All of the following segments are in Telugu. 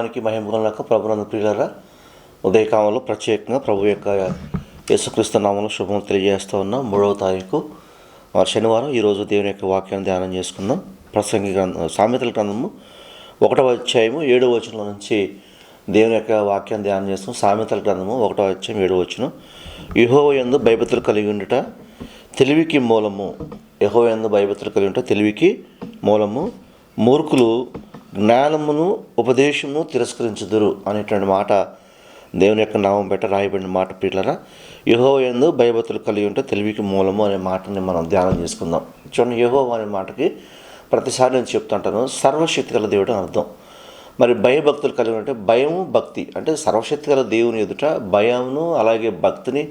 దానికి మహిమలకు ప్రభునందు ప్రియులరా ఉదయకాలంలో ప్రత్యేకంగా ప్రభు యొక్క యేసుక్రీస్తు నామంలో శుభం తెలియజేస్తూ ఉన్నాం. మూడవ తారీఖు శనివారం ఈరోజు దేవుని యొక్క వాక్యాన్ని ధ్యానం చేసుకుందాం. ప్రసంగి గ్రంథం సామెతల గ్రంథము ఒకటవ అధ్యాయము ఏడవ వచనం నుంచి దేవుని యొక్క వాక్యాన్ని ధ్యానం చేస్తాం. సామెతల గ్రంథము ఒకటవ అధ్యాయం ఏడవ వచనం. యుహోవ యందు భయభక్తులు కలిగి ఉండుట తెలివికి మూలము. యహో ఎందు భయభక్తులు కలిగి ఉంట తెలివికి మూలము. మూర్ఖులు జ్ఞానమును ఉపదేశమును తిరస్కరించుదురు అనేటువంటి మాట దేవుని యొక్క నామం బెట్ట రాయబడిన మాట పీట్లరా యహో ఎందు భయభక్తులు కలిగి ఉంటే తెలివికి మూలము అనే మాటని మనం ధ్యానం చేసుకుందాం. చూడండి యహో అనే మాటకి ప్రతిసారి నేను చెప్తుంటాను సర్వశక్తి గల దేవుడు అర్థం. మరి భయభక్తులు కలిగి ఉంటే భయము భక్తి. అంటే సర్వశక్తి గల దేవుని ఎదుట భయమును అలాగే భక్తిని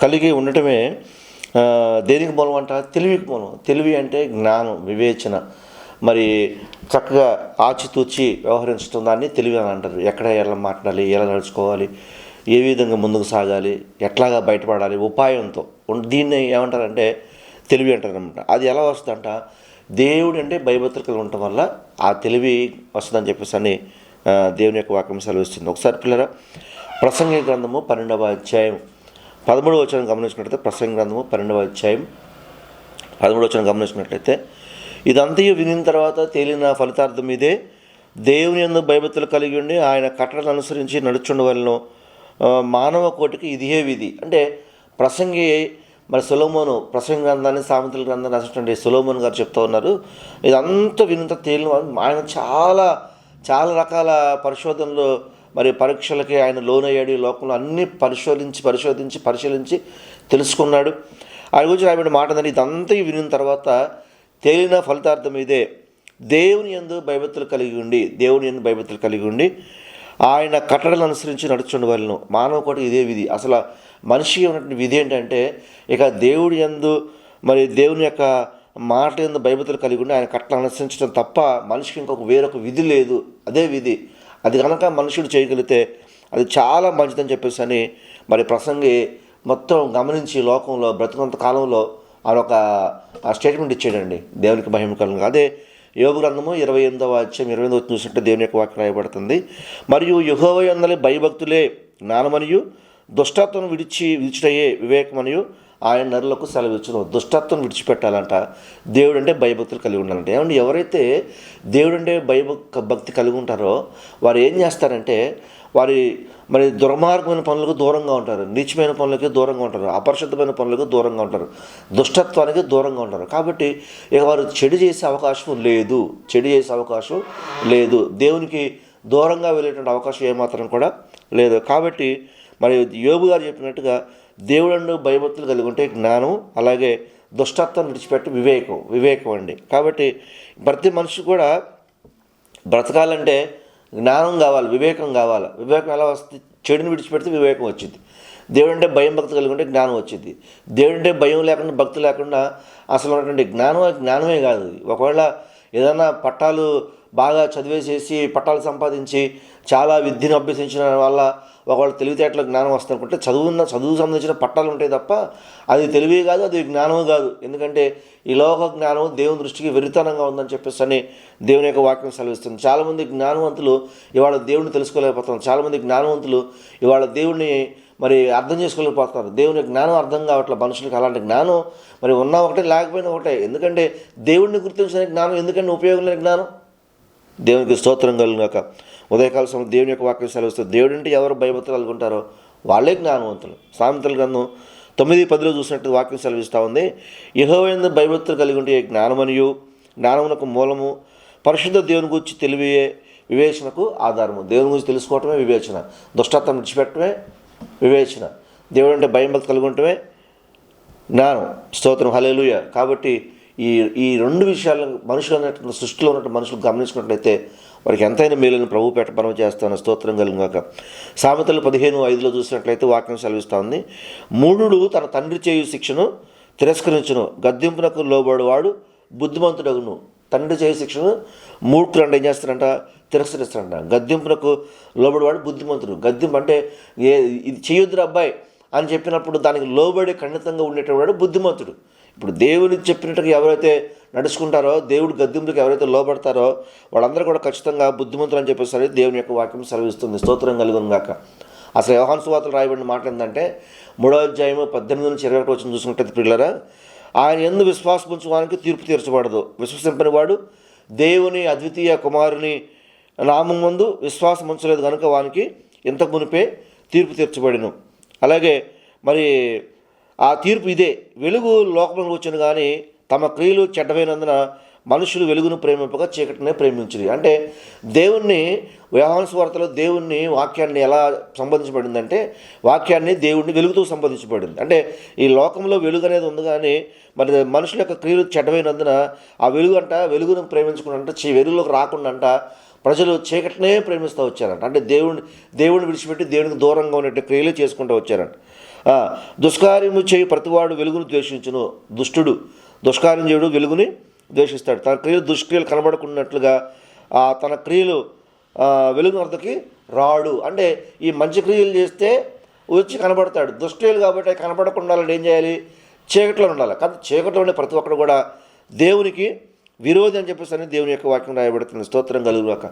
కలిగి ఉండటమే దేనికి మూలం అంట తెలివికి మూలం. తెలివి అంటే జ్ఞానం వివేచన. మరి చక్కగా ఆచితూచి వ్యవహరించడం దాన్ని తెలివి అని అంటారు. ఎక్కడ ఎలా మాట్లాడాలి ఎలా నడుచుకోవాలి ఏ విధంగా ముందుకు సాగాలి ఎట్లాగా బయటపడాలి ఉపాయంతో. దీన్ని ఏమంటారంటే తెలివి అంటారనమాట అది ఎలా వస్తుందంట దేవుడు అంటే భయభద్రతలు ఉండటం వల్ల ఆ తెలివి వస్తుందని చెప్పేసి అని దేవుని యొక్క వాక్యం సెలవిస్తుంది. ఒకసారి పిల్లల ప్రసంగ గ్రంథము పన్నెండవ అధ్యాయం. పదమూడవ వచనం గమనించినట్లయితే ప్రసంగ గ్రంథము పన్నెండవ అధ్యాయం. పదమూడు వచ్చిన గమనించినట్లయితే ఇదంతయు వినిన తర్వాత తేలిన ఫలితార్థం ఇదే. దేవుని ఎందు భయభక్తులు కలిగి ఉండి ఆయన కట్టడలు అనుసరించి నడుచుండ వలన మానవ కోటికి ఇదే విధి. అంటే ప్రసంగి మరి సులోమోను ప్రసంగ గ్రంథాన్ని సామెతల గ్రంథాన్ని రాసినటువంటి సులోమోన్ గారు చెప్తూ ఉన్నారు. ఇదంతా వినంత తేలిన ఆయన చాలా చాలా రకాల పరిశోధనలు మరి పరీక్షలకి ఆయన లోనయ్యాడు. ఈ లోకంలో అన్ని పరిశోధించి పరిశోధించి పరిశీలించి తెలుసుకున్నాడు. ఆయన గురించి రాయబడిన మాట ఇదంతా వినిన తర్వాత తేలిన ఫలితార్థం ఇదే. దేవుని ఎందు భయభక్తులు కలిగి ఉండి దేవుని ఎందు భయభక్తులు కలిగి ఉండి ఆయన కట్టడలు అనుసరించి నడుచుండి వాళ్ళను మానవ కోట ఇదే విధి. అసలు మనిషి ఉన్నటువంటి విధి ఏంటంటే ఇక దేవుడి ఎందు మరి దేవుని యొక్క మాట ఎందు భయభక్తులు కలిగి ఉండి ఆయన కట్టలు అనుసరించడం తప్ప మనిషికి ఇంకొక వేరొక విధి లేదు. అదే విధి. అది కనుక మనుషుడు చేయగలిగితే అది చాలా మంచిదని చెప్పేసి అని మరి ప్రసంగి మొత్తం గమనించి లోకంలో బ్రతుకంత కాలంలో ఒక ఆ స్టేట్మెంట్ ఇచ్చాడండి దేవునికి మహిమ కలుగు అదే యోగు గ్రంథము ఇరవై ఎనిమిదవ అధ్యాయం ఇరవై ఎనిమిది చూసినట్టు దేవుని యొక్క వాక్యం రాయబడుతుంది. మరియు యుహోవయందలి భయభక్తులే జ్ఞానమనియు దుష్టత్వం విడిచి విడిచిటయే వివేకమనియు ఆయన నరులకు సెలవిచ్చును దుష్టత్వం విడిచిపెట్టాలంట. దేవుడు అంటే భయభక్తులు కలిగి ఉండాలంట. ఏమంటే ఎవరైతే దేవుడు అంటే భయభక్ భక్తి కలిగి ఉంటారో వారు ఏం చేస్తారంటే వారి మరి దుర్మార్గమైన పనులకు దూరంగా ఉంటారు. నీచమైన పనులకి దూరంగా ఉంటారు. అపరిశుద్ధమైన పనులకు దూరంగా ఉంటారు. దుష్టత్వానికి దూరంగా ఉంటారు. కాబట్టి ఇక వారు చెడు చేసే అవకాశం లేదు. చెడు చేసే అవకాశం లేదు. దేవునికి దూరంగా వెళ్ళేటువంటి అవకాశం ఏమాత్రం కూడా లేదు. కాబట్టి మరి యోగు గారు చెప్పినట్టుగా దేవుడు భయభక్తులు కలిగి ఉంటే జ్ఞానం అలాగే దుష్టత్వాన్ని విడిచిపెట్టి వివేకం వివేకం అండి. కాబట్టి ప్రతి మనిషి కూడా బ్రతకాలంటే జ్ఞానం కావాలి వివేకం కావాలి. వివేకం ఎలా వస్తుంది చెడుని విడిచిపెడితే వివేకం వచ్చింది. దేవుడంటే భయం భక్తి కలిగి ఉంటే జ్ఞానం వచ్చింది. దేవుడంటే భయం లేకుండా భక్తి లేకుండా అసలు ఉన్నటువంటి జ్ఞానం జ్ఞానమే కాదు ఒకవేళ ఏదైనా పట్టాలు బాగా చదివేసేసి పట్టాలు సంపాదించి చాలా విద్యను అభ్యసించిన వల్ల ఒకవేళ తెలివితేటల జ్ఞానం వస్తుందనుకుంటే చదువున్న చదువు సంబంధించిన పట్టాలు ఉంటాయి తప్ప అది తెలివి కాదు అది జ్ఞానం కాదు. ఎందుకంటే ఈ లోక జ్ఞానం దేవుని దృష్టికి వెరితనంగా ఉందని చెప్పేసి అని దేవుని యొక్క వాక్యం సెలవిస్తుంది. చాలామంది జ్ఞానవంతులు ఇవాళ దేవుడిని తెలుసుకోలేకపోతున్నారు. చాలామంది జ్ఞానవంతులు ఇవాళ దేవుడిని మరి అర్థం చేసుకోలేకపోతున్నారు. దేవుని జ్ఞానం అర్థం కావట్లేదు మనుషులకు అలాంటి జ్ఞానం. మరి ఉన్నా ఒకటే లేకపోయినా ఒకటే. ఎందుకంటే దేవుడిని గుర్తించిన జ్ఞానం ఎందుకంటే ఉపయోగం లేని జ్ఞానం? దేవునికి స్తోత్రం కలిగినాక ఉదయకాల సమయం దేవుని యొక్క వాక్యం సెలవుస్తుంది. దేవుడు అంటే ఎవరు భయభక్తులు కలుగుంటారో వాళ్ళే జ్ఞానవంతులు. సామెతలు గ్రంథం తొమ్మిది పదిలో చూసినట్టు వాక్యం సెలవిస్తూ ఉంది. యహోవేందు భయభక్తులు కలిగి ఉంటే జ్ఞానమనియు జ్ఞానమునకు మూలము పరిశుద్ధ దేవుని గురించి తెలివియే వివేచనకు ఆధారము. దేవుని గురించి తెలుసుకోవటమే వివేచన. దుష్టత్వం విడిచిపెట్టడమే వివేచన. దేవుడు అంటే భయం భక్తి కలిగి ఉండటమే జ్ఞానం స్తోత్రం. హలేలుయ కాబట్టి ఈ ఈ రెండు విషయాలను మనుషులు అన్నటువంటి సృష్టిలో ఉన్నటువంటి మనుషులు గమనించుకున్నట్లయితే వారికి ఎంతైనా మేలుని ప్రభు పెట్ట పరమ చేస్తాను స్తోత్రం కలుగాక సామెతలు పదిహేను ఐదులో చూసినట్లయితే వాక్యం సెలవిస్తూ ఉంది. మూఢుడు తన తండ్రి చేయు శిక్షను తిరస్కరించును. గద్దింపునకు లోబడువాడు బుద్ధిమంతుడగును. తండ్రి చేయ శిక్షను మూర్ఖులు అంటే ఏం చేస్తారంట? తిరస్కరిస్తారంట. గద్దింపునకు లోబడివాడు బుద్ధిమంతుడు. గద్దింపు అంటే ఏ ఇది చేయొద్దురు అబ్బాయి అని చెప్పినప్పుడు దానికి లోబడి ఖండితంగా ఉండేటవాడు బుద్ధిమంతుడు. ఇప్పుడు దేవుని చెప్పినట్టుగా ఎవరైతే నడుచుకుంటారో దేవుడు గద్దెంపులకు ఎవరైతే లోబడతారో వాళ్ళందరూ కూడా ఖచ్చితంగా బుద్ధిమంతులు అని చెప్పేసరి దేవుని యొక్క వాక్యం సెలవిస్తుంది. స్తోత్రం కలుగును గాక. అసలు వ్యవహాన్ సువార్తలు రాయబడిన మాట ఏంటంటే మూడో అధ్యాయము పద్దెనిమిది నుంచి ఇరవై ఒకటి వచ్చిన చూసుకుంటే పిల్లరా ఆయన ఎందు విశ్వాసం ఉంచువానికి తీర్పు తీర్చబడదు. విశ్వసింపని వాడు దేవుని అద్వితీయ కుమారుని నామం ముందు విశ్వాసం ఉంచలేదు కనుక వానికి ఇంతకు మునిపే తీర్పు తీర్చబడిను. అలాగే మరి ఆ తీర్పు ఇదే. వెలుగు లోకంలో వచ్చిన కానీ తమ క్రియలు చెడ్డమైనందున మనుషులు వెలుగును ప్రేమింపక చీకటినే ప్రేమించుడి అంటే దేవుణ్ణి వ్యవహార దేవుణ్ణి వాక్యాన్ని ఎలా సంబంధించబడిందంటే వాక్యాన్ని దేవుణ్ణి వెలుగుతో సంబంధించబడింది. అంటే ఈ లోకంలో వెలుగు అనేది ఉంది కానీ మరి మనుషుల యొక్క క్రియలు చెడ్డమైనందున ఆ వెలుగు అంట వెలుగును ప్రేమించుకున్నంట చీ వెలుగులోకి రాకుండా అంట ప్రజలు చీకటినే ప్రేమిస్తూ వచ్చారంట. అంటే దేవుని దేవుని విడిచిపెట్టి దేవునికి దూరంగా ఉన్నట్టు క్రియలు చేసుకుంటూ వచ్చారంట. దుష్కార్యము చేయి ప్రతివాడు వెలుగును ద్వేషించును. దుష్టుడు దుష్కార్యం చేయుడు వెలుగుని ద్వేషిస్తాడు. తన క్రియలు దుష్క్రియలు కనబడుకున్నట్లుగా తన క్రియలు ఆ, వెలుగు వద్దకి రాడు. అంటే ఈ మంచి క్రియలు చేస్తే వచ్చి కనబడతాడు. దుష్క్రియలు కాబట్టి అవి కనబడకుండా ఏం చేయాలి? చీకట్లో ఉండాలి. కానీ చీకట్లో ఉండే ప్రతి ఒక్కరు కూడా దేవునికి విరోధి అని చెప్పేసి అని దేవుని యొక్క వాక్యం రాయబడుతుంది. స్తోత్రం కలుగుగాక.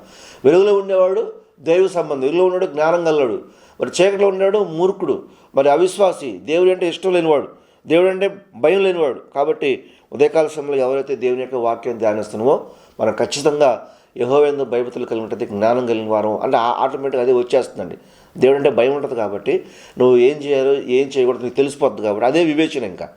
వెలుగులో ఉండేవాడు దైవ సంబంధం. వెలుగులో ఉన్నాడు జ్ఞానం గలవాడు. మరి చీకట్లో ఉన్నాడు మూర్ఖుడు. మరి అవిశ్వాసి. దేవుడు అంటే ఇష్టం లేనివాడు. దేవుడు అంటే భయం లేనివాడు. కాబట్టి ఉదయకాల సమయంలో ఎవరైతే దేవుని యొక్క వాక్యం ధ్యానిస్తున్నామో మనం ఖచ్చితంగా యహోవేందు భయభతులు కలిగి ఉంటుంది జ్ఞానం కలిగిన వారం. అంటే ఆ- ఆటోమేటిక్గా అదే వచ్చేస్తుందండి. దేవుడు అంటే భయం ఉంటుంది కాబట్టి నువ్వు ఏం చేయాలో ఏం చేయకూడదు నీకు తెలిసిపోద్ది కాబట్టి అదే వివేచన ఇంకా.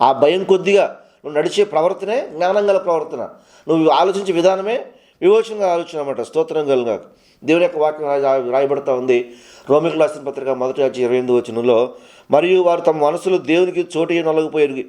ఆ భయం కొద్దిగా నువ్వు నడిచే ప్రవర్తనే జ్ఞానం గల ప్రవర్తన. నువ్వు ఆలోచించే విధానమే వివోచన ఆలోచన అన్నమాట. స్తోత్రం కలుగా దేవుని యొక్క వాక్యం రాయబడతా ఉంది. రోమికుల రాసిన పత్రిక మొదటి వచ్చి ఇరవై ఎనిమిది వచ్చినలో మరియు వారు తమ మనసులో దేవునికి చోటు నొలగిపోయారు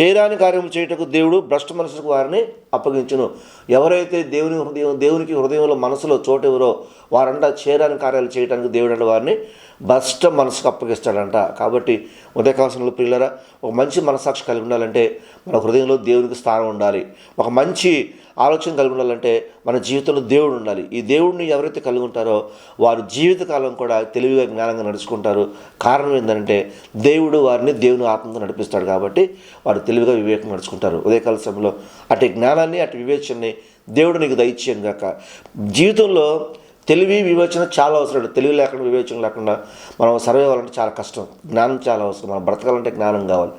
చేయరాని కార్యం చేయుటకు దేవుడు భ్రష్ట మనసుకు వారిని అప్పగించును. ఎవరైతే దేవుని హృదయం దేవునికి హృదయంలో మనసులో చోటు ఎవరో వారంట చేయరాని కార్యాలు చేయడానికి దేవుడు వారిని భ్రష్ట మనసుకు అప్పగిస్తాడంట. కాబట్టి ఉదయకాశంలో పిల్లరా ఒక మంచి మనసాక్షి కలిగి ఉండాలంటే మన హృదయంలో దేవునికి స్థానం ఉండాలి. ఒక మంచి ఆలోచన కలిగి ఉండాలంటే మన జీవితంలో దేవుడు ఉండాలి. ఈ దేవుడిని ఎవరైతే కలిగి ఉంటారో వారు జీవితకాలం కూడా తెలివిగా జ్ఞానంగా నడుచుకుంటారు. కారణం ఏంటంటే దేవుడు వారిని దేవుని ఆత్మతో నడిపిస్తాడు కాబట్టి వారు తెలివిగా వివేకం నడుచుకుంటారు. ఉదయకాల సమయంలో అటు జ్ఞానాన్ని అటు వివేచనని దేవుడు నీకు దయచేయను గాక జీవితంలో తెలివి వివేచన చాలా అవసరం తెలివి లేకుండా వివేచన లేకుండా మనం సర్వే అవ్వాలంటే చాలా కష్టం. జ్ఞానం చాలా అవసరం. మనం బ్రతకాలంటే జ్ఞానం కావాలి.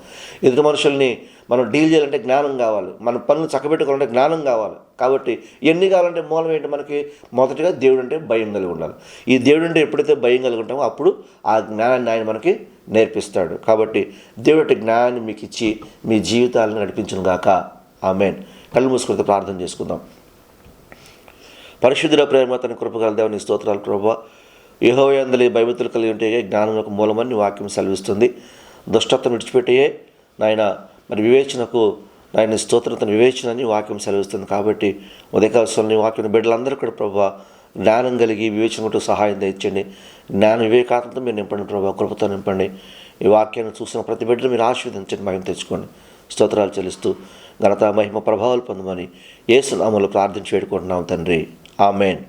ఎదుటి మనుషుల్ని మనం డీల్ చేయాలంటే జ్ఞానం కావాలి. మన పనులు చక్కబెట్టుకోవాలంటే జ్ఞానం కావాలి. కాబట్టి ఎన్ని కావాలంటే మూలం ఏంటి మనకి? మొదటిగా దేవుడు అంటే భయం కలిగి ఉండాలి. ఈ దేవుడు అంటే ఎప్పుడైతే భయం కలిగి ఉంటామో అప్పుడు ఆ జ్ఞానాన్ని ఆయన మనకి నేర్పిస్తాడు. కాబట్టి దేవుడి జ్ఞానాన్ని మీకు ఇచ్చి మీ జీవితాలను నడిపించును గాక. ఆమెన్. కళ్ళు మూసుకుంటే ప్రార్థన చేసుకుందాం. పరిశుద్ధుల ప్రేమ తన కృపగల దేవుని స్తోత్రాలు ప్రభావ యహోయందలి భయభతులు కలిగి ఉంటే జ్ఞానములకు మూలమని వాక్యం సెలవిస్తుంది. దుష్టత్వం విడిచిపెట్టయే నాయన మరి వివేచనకు నాయన స్తోత్రతను వివేచనని వాక్యం సెలవిస్తుంది కాబట్టి ఉదయకాల వాక్యం బిడ్డలందరూ కూడా ప్రభావ జ్ఞానం కలిగి వివేచన ఉంటూ సహాయం తెచ్చండి జ్ఞాన వివేకాత్మతో మీరు నింపండి ప్రభావ కృపతో నింపండి. ఈ వాక్యాన్ని చూసిన ప్రతి బిడ్డను మీరు ఆశీర్వదించండి మహిమ తెచ్చుకోండి. స్తోత్రాలు చెల్లిస్తూ ఘనత మహిమ ప్రభావాలు పొందమని ఏసునామలు ప్రార్థించి వేడుకుంటున్నాం తండ్రి. ఆమెన్.